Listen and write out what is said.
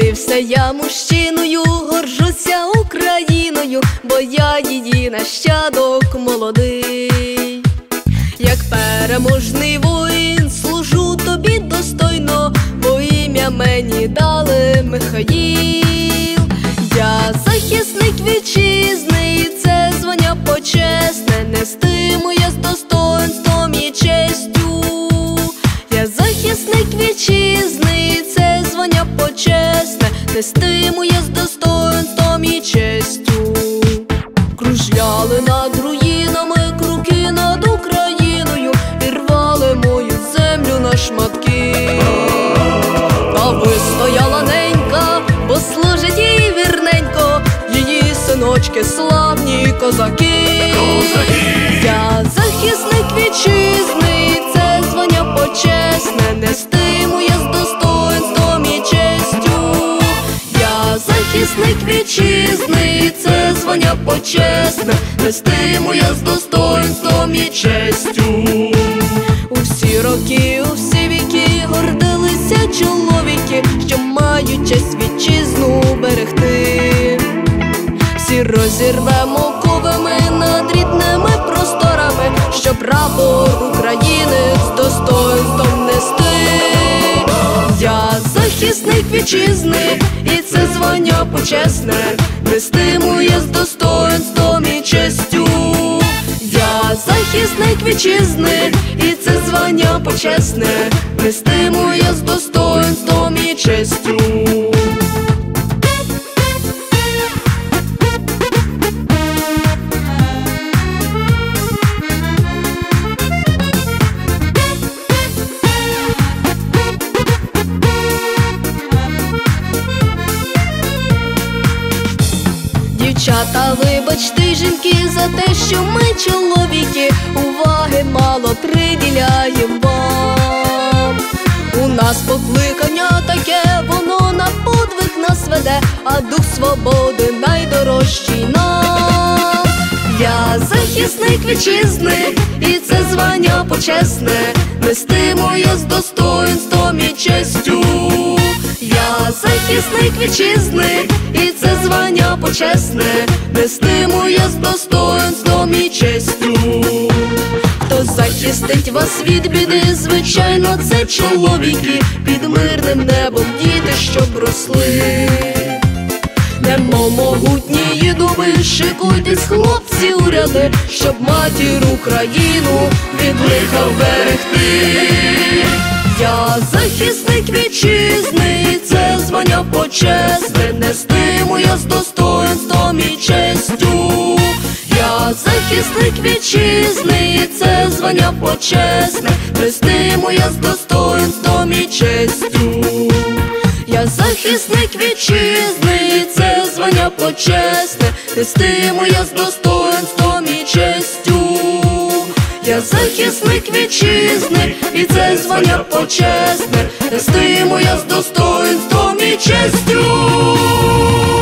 Народився я мужчиною, горжуся Україною, бо я її нащадок молодий. Як переможний воїн, служу тобі достойно, бо ім'я мені дали Михаїл. Я захисник вітчизни, і це звання почесне, нестиму я з достоинством і честю. Я захисник вітчизни, і я з достоинством і честю. Кружляли над руїнами, круки над Україною, і рвали мою землю на шматки. Та вистояла ненька, бо служить їй вірненько, її синочки славні козаки. Я захисник вітчизни, вітчизни, і це звання почесне, нестиму я з достоинством і честю. У всі роки, у всі віки гордилися чоловіки, що мають честь вітчизну берегти. Всі розірвемо ковами над рідними просторами, щоб прапор України з достоинством. Захисник вітчизни, і це звання почесне, нестиму я з достоинством і честю. Я захисник вітчизни, і це звання почесне, нестиму Дівчата, вибачте, жінки, за те, що ми чоловіки, уваги мало приділяємо вам. У нас покликання таке, воно на подвиг нас веде, а дух свободи найдорожчий нам. Я захисник вітчизни, і це звання почесне, нестиму я з достоинством і честю. Я захисник вітчизни, і це звання почесне, нестиму я з достоинством і честю. Хто захистить вас від біди, звичайно, це чоловіки, під мирним небом діти, щоб росли. Немо могутнії дуби, шикуйтесь, хлопці, у ряди, щоб матір Україну від лиха вберегти. Я захисник вітчизни, це звання почесне, нестиму я з достоинством і честю. Я захисник вітчизни, і це звання почесне, нестиму я з достоинством і честю. Я захисник вітчизни, це звання почесне, нестиму я з достоинством і честю. Я захисник вітчизни, і це звання почесне, нестиму я з достоинством і честю.